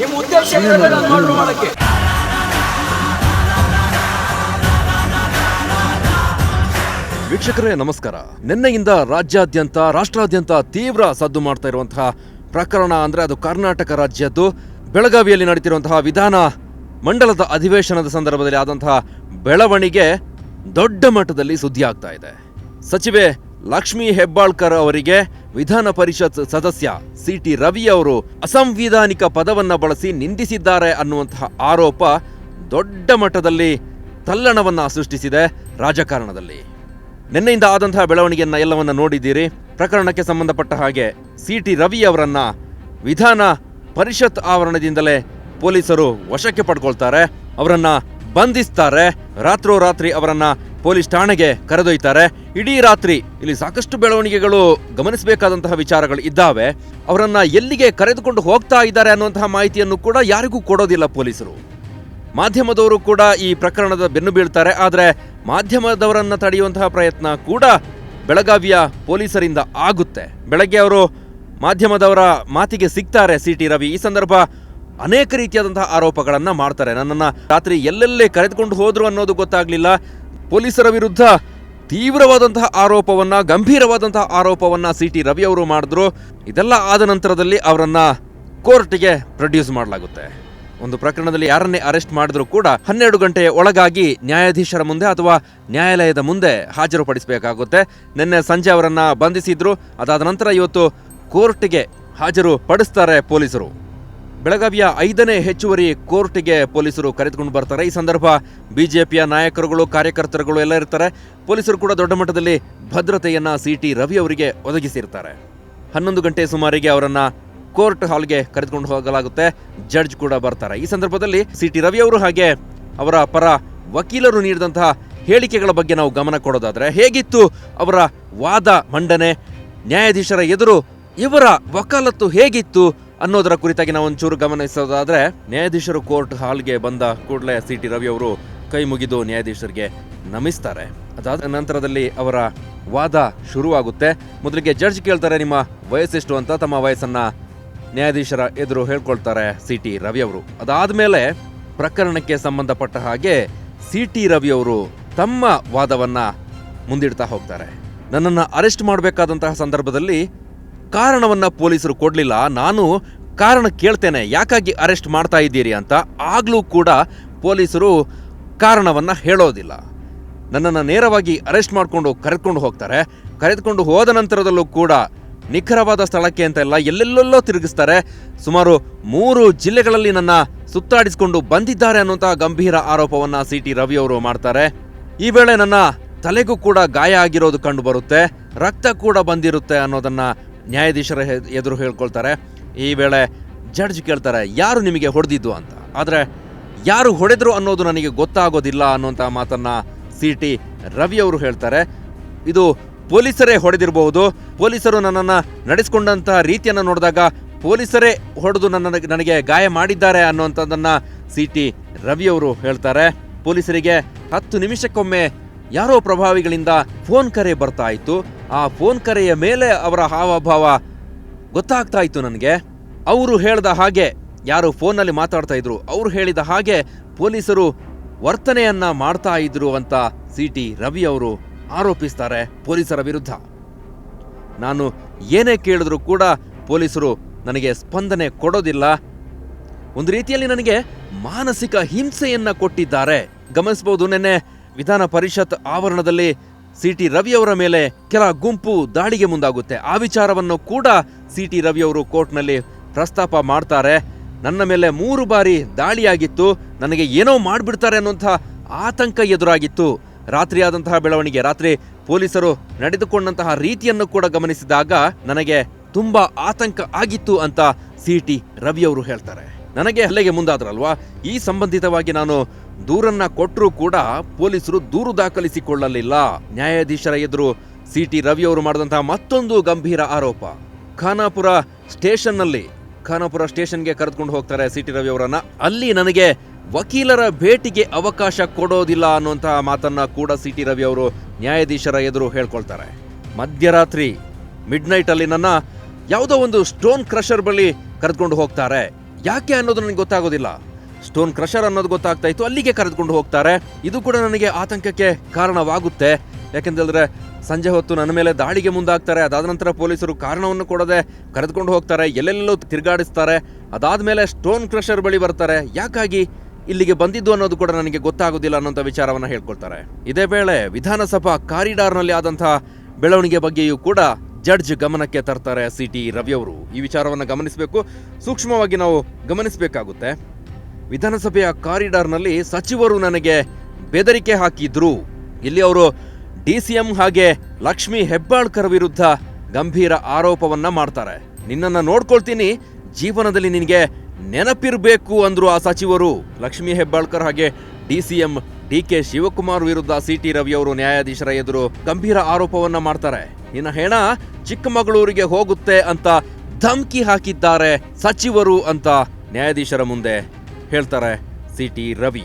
ನಿಮ್ಮ ಉದ್ದೇಶ ಮಾಡೋಕ್ಕೆ ವೀಕ್ಷಕರೇ, ನಮಸ್ಕಾರ. ನಿನ್ನೆಯಿಂದ ರಾಜ್ಯಾದ್ಯಂತ, ರಾಷ್ಟ್ರಾದ್ಯಂತ ತೀವ್ರ ಸದ್ದು ಮಾಡ್ತಾ ಇರುವಂತಹ ಪ್ರಕರಣ ಅಂದ್ರೆ ಅದು ಕರ್ನಾಟಕ ರಾಜ್ಯದ್ದು ಬೆಳಗಾವಿಯಲ್ಲಿ ನಡೀತಿರುವಂತಹ ವಿಧಾನ ಮಂಡಲದ ಅಧಿವೇಶನದ ಸಂದರ್ಭದಲ್ಲಿ ಆದಂತಹ ಬೆಳವಣಿಗೆ ದೊಡ್ಡ ಮಟ್ಟದಲ್ಲಿ ಸುದ್ದಿ ಆಗ್ತಾ ಇದೆ. ಸಚಿವೆ ಲಕ್ಷ್ಮೀ ಹೆಬ್ಬಾಳ್ಕರ್ ಅವರಿಗೆ ವಿಧಾನ ಪರಿಷತ್ ಸದಸ್ಯ ಸಿ ಟಿ ರವಿ ಅವರು ಅಸಂವಿಧಾನಿಕ ಪದವನ್ನ ಬಳಸಿ ನಿಂದಿಸಿದ್ದಾರೆ ಅನ್ನುವಂತಹ ಆರೋಪ ದೊಡ್ಡ ಮಟ್ಟದಲ್ಲಿ ತಲ್ಲಣವನ್ನ ಸೃಷ್ಟಿಸಿದೆ ರಾಜಕಾರಣದಲ್ಲಿ. ನಿನ್ನೆಯಿಂದ ಆದಂತಹ ಬೆಳವಣಿಗೆಯನ್ನ ಎಲ್ಲವನ್ನ ನೋಡಿದ್ದೀರಿ. ಪ್ರಕರಣಕ್ಕೆ ಸಂಬಂಧಪಟ್ಟ ಹಾಗೆ ಸಿ ಟಿ ರವಿ ಅವರನ್ನ ವಿಧಾನ ಪರಿಷತ್ ಆವರಣದಿಂದಲೇ ಪೊಲೀಸರು ವಶಕ್ಕೆ ಪಡ್ಕೊಳ್ತಾರೆ. ಅವರನ್ನ ಬಂಧಿಸ್ತಾರೆ. ರಾತ್ರೋರಾತ್ರಿ ಅವರನ್ನ ಪೊಲೀಸ್ ಠಾಣೆಗೆ ಕರೆದೊಯ್ತಾರೆ. ಇಡೀ ರಾತ್ರಿ ಇಲ್ಲಿ ಸಾಕಷ್ಟು ಬೆಳವಣಿಗೆಗಳು ಗಮನಿಸಬೇಕಾದಂತಹ ವಿಚಾರಗಳು ಇದ್ದಾವೆ. ಅವರನ್ನ ಎಲ್ಲಿಗೆ ಕರೆದುಕೊಂಡು ಹೋಗ್ತಾ ಇದ್ದಾರೆ ಅನ್ನುವಂತಹ ಮಾಹಿತಿಯನ್ನು ಕೂಡ ಯಾರಿಗೂ ಕೊಡೋದಿಲ್ಲ ಪೊಲೀಸರು. ಮಾಧ್ಯಮದವರು ಕೂಡ ಈ ಪ್ರಕರಣದ ಬೆನ್ನು ಬೀಳ್ತಾರೆ. ಆದರೆ ಮಾಧ್ಯಮದವರನ್ನ ತಡೆಯುವಂತಹ ಪ್ರಯತ್ನ ಕೂಡ ಬೆಳಗಾವಿಯ ಪೊಲೀಸರಿಂದ ಆಗುತ್ತೆ. ಬೆಳಗ್ಗೆ ಅವರು ಮಾಧ್ಯಮದವರ ಮಾತಿಗೆ ಸಿಗ್ತಾರೆ ಸಿ ಟಿ ರವಿ. ಈ ಸಂದರ್ಭ ಅನೇಕ ರೀತಿಯಾದಂತಹ ಆರೋಪಗಳನ್ನು ಮಾಡ್ತಾರೆ. ನನ್ನನ್ನು ರಾತ್ರಿ ಎಲ್ಲೆಲ್ಲೇ ಕರೆದುಕೊಂಡು ಹೋದ್ರು ಅನ್ನೋದು ಗೊತ್ತಾಗ್ಲಿಲ್ಲ. ಪೊಲೀಸರ ವಿರುದ್ಧ ತೀವ್ರವಾದಂತಹ ಆರೋಪವನ್ನ, ಗಂಭೀರವಾದಂತಹ ಆರೋಪವನ್ನ ಸಿ ಟಿ ರವಿ ಅವರು ಮಾಡಿದ್ರು. ಇದೆಲ್ಲ ಆದ ನಂತರದಲ್ಲಿ ಅವರನ್ನ ಕೋರ್ಟ್ಗೆ ಪ್ರೊಡ್ಯೂಸ್ ಮಾಡಲಾಗುತ್ತೆ. ಒಂದು ಪ್ರಕರಣದಲ್ಲಿ ಯಾರನ್ನೇ ಅರೆಸ್ಟ್ ಮಾಡಿದ್ರೂ ಕೂಡ ಹನ್ನೆರಡು ಗಂಟೆಯ ಒಳಗಾಗಿ ನ್ಯಾಯಾಧೀಶರ ಮುಂದೆ ಅಥವಾ ನ್ಯಾಯಾಲಯದ ಮುಂದೆ ಹಾಜರುಪಡಿಸಬೇಕಾಗುತ್ತೆ. ನಿನ್ನೆ ಸಂಜೆ ಅವರನ್ನ ಬಂಧಿಸಿದ್ರು. ಅದಾದ ನಂತರ ಇವತ್ತು ಕೋರ್ಟ್ಗೆ ಹಾಜರು ಪಡಿಸ್ತಾರೆ ಪೊಲೀಸರು. ಬೆಳಗಾವಿಯ ಐದನೇ ಹೆಚ್ಚುವರಿ ಕೋರ್ಟ್ಗೆ ಪೊಲೀಸರು ಕರೆದುಕೊಂಡು ಬರ್ತಾರೆ. ಈ ಸಂದರ್ಭ ಬಿಜೆಪಿಯ ನಾಯಕರುಗಳು, ಕಾರ್ಯಕರ್ತರುಗಳು ಎಲ್ಲ ಇರ್ತಾರೆ. ಪೊಲೀಸರು ಕೂಡ ದೊಡ್ಡ ಮಟ್ಟದಲ್ಲಿ ಭದ್ರತೆಯನ್ನು ಸಿ ಟಿ ರವಿ ಅವರಿಗೆ ಒದಗಿಸಿರ್ತಾರೆ. ಹನ್ನೊಂದು ಗಂಟೆ ಸುಮಾರಿಗೆ ಅವರನ್ನು ಕೋರ್ಟ್ ಹಾಲ್ಗೆ ಕರೆದುಕೊಂಡು ಹೋಗಲಾಗುತ್ತೆ. ಜಡ್ಜ್ ಕೂಡ ಬರ್ತಾರೆ. ಈ ಸಂದರ್ಭದಲ್ಲಿ ಸಿ ಟಿ ರವಿ ಅವರು ಹಾಗೆ ಅವರ ಪರ ವಕೀಲರು ನೀಡಿದಂತಹ ಹೇಳಿಕೆಗಳ ಬಗ್ಗೆ ನಾವು ಗಮನ ಕೊಡೋದಾದ್ರೆ, ಹೇಗಿತ್ತು ಅವರ ವಾದ ಮಂಡನೆ, ನ್ಯಾಯಾಧೀಶರ ಎದುರು ಇವರ ವಕಾಲತ್ತು ಹೇಗಿತ್ತು ಅನ್ನೋದರ ಕುರಿತಾಗಿ ನಾವು ಒಂಚೂರು ಗಮನಿಸೋದಾದ್ರೆ, ನ್ಯಾಯಾಧೀಶರು ಕೋರ್ಟ್ ಹಾಲ್ಗೆ ಬಂದ ಕೂಡಲೇ ಸಿ ಟಿ ರವಿ ಅವರು ಕೈ ಮುಗಿದು ನ್ಯಾಯಾಧೀಶರಿಗೆ ನಮಿಸ್ತಾರೆ. ಅದಾದ ನಂತರದಲ್ಲಿ ಅವರ ವಾದ ಶುರುವಾಗುತ್ತೆ. ಮೊದಲಿಗೆ ಜಡ್ಜ್ ಕೇಳ್ತಾರೆ ನಿಮ್ಮ ವಯಸ್ಸೆಷ್ಟು ಅಂತ, ತಮ್ಮ ವಯಸ್ಸನ್ನ ನ್ಯಾಯಾಧೀಶರ ಎದುರು ಹೇಳ್ಕೊಳ್ತಾರೆ ಸಿ ಟಿ ರವಿ ಅವರು. ಅದಾದ್ಮೇಲೆ ಪ್ರಕರಣಕ್ಕೆ ಸಂಬಂಧಪಟ್ಟ ಹಾಗೆ ಸಿ ಟಿ ರವಿ ಅವರು ತಮ್ಮ ವಾದವನ್ನ ಮುಂದಿಡ್ತಾ ಹೋಗ್ತಾರೆ. ನನ್ನನ್ನು ಅರೆಸ್ಟ್ ಮಾಡಬೇಕಾದಂತಹ ಸಂದರ್ಭದಲ್ಲಿ ಕಾರಣವನ್ನ ಪೊಲೀಸರು ಕೊಡಲಿಲ್ಲ. ನಾನು ಕಾರಣ ಕೇಳ್ತೇನೆ. ಯಾಕಾಗಿ ಅರೆಸ್ಟ್ ಮಾಡ್ತಾ ಇದ್ದೀರಿ ಅಂತ ಆಗಲೂ ಕೂಡ ಪೊಲೀಸರು ಕಾರಣವನ್ನ ಹೇಳೋದಿಲ್ಲ. ನನ್ನನ್ನು ನೇರವಾಗಿ ಅರೆಸ್ಟ್ ಮಾಡಿಕೊಂಡು ಕರೆದುಕೊಂಡು ಹೋಗ್ತಾರೆ. ಕರೆದುಕೊಂಡು ಹೋದ ನಂತರದಲ್ಲೂ ಕೂಡ ನಿಖರವಾದ ಸ್ಥಳಕ್ಕೆ ಅಂತ ಎಲ್ಲ ಎಲ್ಲೆಲ್ಲೆಲ್ಲೋ ತಿರುಗಿಸ್ತಾರೆ. ಸುಮಾರು ಮೂರು ಜಿಲ್ಲೆಗಳಲ್ಲಿ ನನ್ನ ಸುತ್ತಾಡಿಸಿಕೊಂಡು ಬಂದಿದ್ದಾರೆ ಅನ್ನುವಂಥ ಗಂಭೀರ ಆರೋಪವನ್ನು ಸಿ ಟಿ ರವಿ ಅವರು ಮಾಡ್ತಾರೆ. ಈ ವೇಳೆ ನನ್ನ ತಲೆಗೂ ಕೂಡ ಗಾಯ ಆಗಿರೋದು ಕಂಡು ಬರುತ್ತೆ. ರಕ್ತ ಕೂಡ ಬಂದಿರುತ್ತೆ ಅನ್ನೋದನ್ನ ನ್ಯಾಯಾಧೀಶರ ಎದುರು ಹೇಳ್ಕೊಳ್ತಾರೆ. ಈ ವೇಳೆ ಜಡ್ಜ್ ಕೇಳ್ತಾರೆ, ಯಾರು ನಿಮಗೆ ಹೊಡೆದಿದ್ದು ಅಂತ? ಆದರೆ ಯಾರು ಹೊಡೆದ್ರು ಅನ್ನೋದು ನನಗೆ ಗೊತ್ತಾಗೋದಿಲ್ಲ ಅನ್ನುವಂಥ ಮಾತನ್ನು ಸಿ ಟಿ ರವಿಯವರು ಹೇಳ್ತಾರೆ. ಇದು ಪೊಲೀಸರೇ ಹೊಡೆದಿರಬಹುದು. ಪೊಲೀಸರು ನನ್ನನ್ನು ನಡೆಸಿಕೊಂಡಂತಹ ರೀತಿಯನ್ನು ನೋಡಿದಾಗ ಪೊಲೀಸರೇ ಹೊಡೆದು ನನ್ನ, ನನಗೆ ಗಾಯ ಮಾಡಿದ್ದಾರೆ ಅನ್ನುವಂಥದ್ದನ್ನು ಸಿ ಟಿ ರವಿಯವರು ಹೇಳ್ತಾರೆ. ಪೊಲೀಸರಿಗೆ ಹತ್ತು ನಿಮಿಷಕ್ಕೊಮ್ಮೆ ಯಾರೋ ಪ್ರಭಾವಿಗಳಿಂದ ಫೋನ್ ಕರೆ ಬರ್ತಾ ಇತ್ತು. ಆ ಫೋನ್ ಕರೆಯ ಮೇಲೆ ಅವರ ಹಾವಭಾವ ಗೊತ್ತಾಗ್ತಾ ಇತ್ತು ನನಗೆ. ಅವರು ಹೇಳಿದ ಹಾಗೆ, ಯಾರು ಫೋನಲ್ಲಿ ಮಾತಾಡ್ತಾ ಇದ್ರು, ಅವರು ಹೇಳಿದ ಹಾಗೆ ಪೊಲೀಸರು ವರ್ತನೆಯನ್ನ ಮಾಡ್ತಾ ಇದ್ರು ಅಂತ ಸಿ ಟಿ ರವಿ ಅವರು ಆರೋಪಿಸ್ತಾರೆ ಪೊಲೀಸರ ವಿರುದ್ಧ. ನಾನು ಏನೇ ಕೇಳಿದ್ರು ಕೂಡ ಪೊಲೀಸರು ನನಗೆ ಸ್ಪಂದನೆ ಕೊಡೋದಿಲ್ಲ. ಒಂದು ರೀತಿಯಲ್ಲಿ ನನಗೆ ಮಾನಸಿಕ ಹಿಂಸೆಯನ್ನ ಕೊಟ್ಟಿದ್ದಾರೆ. ಗಮನಿಸಬಹುದು ನಿನ್ನೆ ವಿಧಾನ ಪರಿಷತ್ ಆವರಣದಲ್ಲಿ ಸಿ ಟಿ ರವಿಯವರ ಮೇಲೆ ಕೆಲ ಗುಂಪು ದಾಳಿಗೆ ಮುಂದಾಗುತ್ತೆ. ಆ ವಿಚಾರವನ್ನು ಕೂಡ ಸಿ ಟಿ ರವಿಯವರು ಕೋರ್ಟ್ನಲ್ಲಿ ಪ್ರಸ್ತಾಪ ಮಾಡ್ತಾರೆ. ನನ್ನ ಮೇಲೆ ಮೂರು ಬಾರಿ ದಾಳಿಯಾಗಿತ್ತು. ನನಗೆ ಏನೋ ಮಾಡಿಬಿಡ್ತಾರೆ ಅನ್ನುವಂಥ ಆತಂಕ ಎದುರಾಗಿತ್ತು. ರಾತ್ರಿ ಆದಂತಹ ಬೆಳವಣಿಗೆ, ರಾತ್ರಿ ಪೊಲೀಸರು ನಡೆದುಕೊಂಡಂತಹ ರೀತಿಯನ್ನು ಕೂಡ ಗಮನಿಸಿದಾಗ ನನಗೆ ತುಂಬಾ ಆತಂಕ ಆಗಿತ್ತು ಅಂತ ಸಿ ಟಿ ರವಿಯವರು ಹೇಳ್ತಾರೆ. ನನಗೆ ಹಲ್ಲೆಗೆ ಮುಂದಾದ್ರಲ್ವಾ? ಈ ಸಂಬಂಧಿತವಾಗಿ ನಾನು ದೂರನ್ನ ಕೊಟ್ಟರೂ ಕೂಡ ಪೊಲೀಸರು ದೂರು ದಾಖಲಿಸಿಕೊಳ್ಳಲಿಲ್ಲ. ನ್ಯಾಯಾಧೀಶರ ಎದುರು ಸಿ ಟಿ ರವಿ ಅವರು ಮಾಡಿದಂತಹ ಮತ್ತೊಂದು ಗಂಭೀರ ಆರೋಪ. ಖಾನಾಪುರ ಸ್ಟೇಷನ್ನಲ್ಲಿ, ಖಾನಾಪುರ ಸ್ಟೇಷನ್ಗೆ ಕರೆದುಕೊಂಡು ಹೋಗ್ತಾರೆ ಸಿ ಟಿ ರವಿ ಅವರನ್ನ. ಅಲ್ಲಿ ನನಗೆ ವಕೀಲರ ಭೇಟಿಗೆ ಅವಕಾಶ ಕೊಡೋದಿಲ್ಲ ಅನ್ನುವಂತಹ ಮಾತನ್ನ ಕೂಡ ಸಿ ಟಿ ರವಿ ಅವರು ನ್ಯಾಯಾಧೀಶರ ಎದುರು ಹೇಳ್ಕೊಳ್ತಾರೆ. ಮಧ್ಯರಾತ್ರಿ ಮಿಡ್ ನೈಟ್ ಅಲ್ಲಿ ನನ್ನ ಯಾವುದೋ ಒಂದು ಸ್ಟೋನ್ ಕ್ರಷರ್ ಬಳಿ ಕರೆದುಕೊಂಡು ಹೋಗ್ತಾರೆ. ಯಾಕೆ ಅನ್ನೋದು ನನಗೆ ಗೊತ್ತಾಗೋದಿಲ್ಲ. ಸ್ಟೋನ್ ಕ್ರಷರ್ ಅನ್ನೋದು ಗೊತ್ತಾಗ್ತಾ ಇತ್ತು. ಅಲ್ಲಿಗೆ ಕರೆದುಕೊಂಡು ಹೋಗ್ತಾರೆ. ಇದು ಕೂಡ ನನಗೆ ಆತಂಕಕ್ಕೆ ಕಾರಣವಾಗುತ್ತೆ. ಯಾಕೆಂದ್ರೆ ಸಂಜೆ ಹೊತ್ತು ನನ್ನ ಮೇಲೆ ದಾಳಿಗೆ ಮುಂದಾಗ್ತಾರೆ. ಅದಾದ ನಂತರ ಪೊಲೀಸರು ಕಾರಣವನ್ನು ಕೊಡದೆ ಕರೆದುಕೊಂಡು ಹೋಗ್ತಾರೆ. ಎಲ್ಲೆಲ್ಲೋ ತಿರುಗಾಡಿಸ್ತಾರೆ. ಅದಾದ್ಮೇಲೆ ಸ್ಟೋನ್ ಕ್ರಷರ್ ಬಳಿ ಬರ್ತಾರೆ. ಯಾಕಾಗಿ ಇಲ್ಲಿಗೆ ಬಂದಿದ್ದು ಅನ್ನೋದು ಕೂಡ ನನಗೆ ಗೊತ್ತಾಗೋದಿಲ್ಲ ಅನ್ನೋಂಥ ವಿಚಾರವನ್ನ ಹೇಳ್ಕೊಳ್ತಾರೆ. ಇದೇ ವೇಳೆ ವಿಧಾನಸಭಾ ಕಾರಿಡಾರ್ನಲ್ಲಿ ಆದಂತಹ ಬೆಳವಣಿಗೆ ಬಗ್ಗೆಯೂ ಕೂಡ ಜಡ್ಜ್ ಗಮನಕ್ಕೆ ತರ್ತಾರೆ ಸಿ ಟಿ ರವಿಯವರು ಈ ವಿಚಾರವನ್ನು ಗಮನಿಸಬೇಕು. ಸೂಕ್ಷ್ಮವಾಗಿ ನಾವು ಗಮನಿಸಬೇಕಾಗುತ್ತೆ. ವಿಧಾನಸಭೆಯ ಕಾರಿಡಾರ್ನಲ್ಲಿ ಸಚಿವರು ನನಗೆ ಬೆದರಿಕೆ ಹಾಕಿದ್ರು. ಇಲ್ಲಿ ಅವರು ಡಿ ಸಿ ಎಂ ಹಾಗೆ ಲಕ್ಷ್ಮಿ ಹೆಬ್ಬಾಳ್ಕರ್ ವಿರುದ್ಧ ಗಂಭೀರ ಆರೋಪವನ್ನ ಮಾಡ್ತಾರೆ. ನಿನ್ನನ್ನು ನೋಡ್ಕೊಳ್ತೀನಿ, ಜೀವನದಲ್ಲಿ ನಿನಗೆ ನೆನಪಿರಬೇಕು ಅಂದ್ರು ಆ ಸಚಿವರು. ಲಕ್ಷ್ಮಿ ಹೆಬ್ಬಾಳ್ಕರ್ ಹಾಗೆ D C M D K Shivakumar ವಿರುದ್ಧ ಸಿ ಟಿ ರವಿ ಅವರು ನ್ಯಾಯಾಧೀಶರ ಎದುರು ಗಂಭೀರ ಆರೋಪವನ್ನ ಮಾಡ್ತಾರೆ. ನಿನ್ನ ಹೆಣ ಚಿಕ್ಕಮಗಳೂರಿಗೆ ಹೋಗುತ್ತೆ ಅಂತ ಧಮ್ಕಿ ಹಾಕಿದ್ದಾರೆ ಸಚಿವರು ಅಂತ ನ್ಯಾಯಾಧೀಶರ ಮುಂದೆ. ಹೇಳ್ತಾರೆ ಸಿ ಟಿ ರವಿ.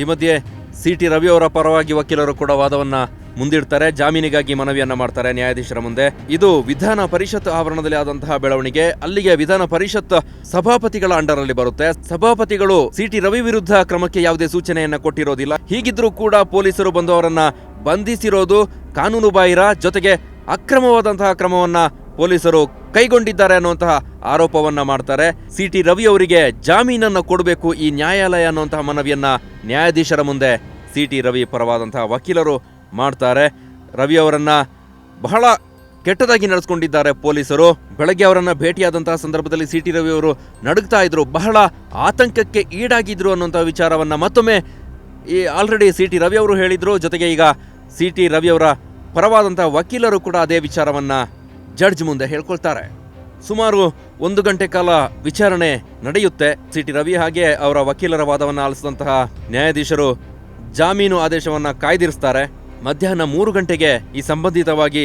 ಈ ಮಧ್ಯೆ ಸಿ ಟಿ ರವಿ ಅವರ ಪರವಾಗಿ ವಕೀಲರು ಕೂಡ ವಾದವನ್ನ ಮುಂದಿಡ್ತಾರೆ, ಜಾಮೀನಿಗಾಗಿ ಮನವಿಯನ್ನ ಮಾಡ್ತಾರೆ ನ್ಯಾಯಾಧೀಶರ ಮುಂದೆ. ಇದು ವಿಧಾನ ಪರಿಷತ್ ಆವರಣದಲ್ಲಿ ಆದಂತಹ ಬೆಳವಣಿಗೆ. ಅಲ್ಲಿಗೆ ವಿಧಾನ ಪರಿಷತ್ ಸಭಾಪತಿಗಳ ಅಂಡರ್ ಅಲ್ಲಿ ಬರುತ್ತೆ. ಸಭಾಪತಿಗಳು ಸಿ ಟಿ ರವಿ ವಿರುದ್ಧ ಕ್ರಮಕ್ಕೆ ಯಾವುದೇ ಸೂಚನೆಯನ್ನ ಕೊಟ್ಟಿರೋದಿಲ್ಲ. ಹೀಗಿದ್ರೂ ಕೂಡ ಪೊಲೀಸರು ಬಂದು ಅವರನ್ನ ಬಂಧಿಸಿರೋದು ಕಾನೂನು ಬಾಹಿರ ಜೊತೆಗೆ ಅಕ್ರಮವಾದಂತಹ ಕ್ರಮವನ್ನ ಪೊಲೀಸರು ಕೈಗೊಂಡಿದ್ದಾರೆ ಅನ್ನುವಂತಹ ಆರೋಪವನ್ನ ಮಾಡ್ತಾರೆ. ಸಿ ಟಿ ರವಿ ಅವರಿಗೆ ಜಾಮೀನನ್ನು ಕೊಡಬೇಕು, ಈ ನ್ಯಾಯಾಲಯ ಅನ್ನುವಂತಹ ಮನವಿಯನ್ನ ನ್ಯಾಯಾಧೀಶರ ಮುಂದೆ ಸಿ ಟಿ ರವಿ ಪರವಾದಂತಹ ವಕೀಲರು ಮಾಡ್ತಾರೆ. ರವಿ ಅವರನ್ನ ಬಹಳ ಕೆಟ್ಟದಾಗಿ ನಡೆಸ್ಕೊಂಡಿದ್ದಾರೆ ಪೊಲೀಸರು. ಬೆಳಗ್ಗೆ ಅವರನ್ನ ಭೇಟಿಯಾದಂತಹ ಸಂದರ್ಭದಲ್ಲಿ ಸಿ ಟಿ ರವಿ ಅವರು ನಡುಗ್ತಾ ಇದ್ರು. ಬಹಳ ಆತಂಕಕ್ಕೆ ಈಡಾಗಿದ್ರು ಅನ್ನುವಂತಹ ವಿಚಾರವನ್ನ ಮತ್ತೊಮ್ಮೆ ಈ ಆಲ್ರೆಡಿ ಸಿ ಟಿ ರವಿ ಅವರು ಹೇಳಿದ್ರು. ಜೊತೆಗೆ ಈಗ ಸಿ ಟಿ ರವಿ ಅವರ ಪರವಾದಂತಹ ವಕೀಲರು ಕೂಡ ಅದೇ ವಿಚಾರವನ್ನ ಜಡ್ಜ್ ಮುಂದೆ ಹೇಳ್ಕೊಳ್ತಾರೆ. ಸುಮಾರು ಒಂದು ಗಂಟೆ ಕಾಲ ವಿಚಾರಣೆ ನಡೆಯುತ್ತೆ. ಸಿ ಟಿ ರವಿ ಹಾಗೆ ಅವರ ವಕೀಲರ ವಾದವನ್ನು ಆಲಿಸಿದಂತಹ ನ್ಯಾಯಾಧೀಶರು ಜಾಮೀನು ಆದೇಶವನ್ನ ಕಾಯ್ದಿರಿಸ್ತಾರೆ. ಮಧ್ಯಾಹ್ನ ಮೂರು ಗಂಟೆಗೆ ಈ ಸಂಬಂಧಿತವಾಗಿ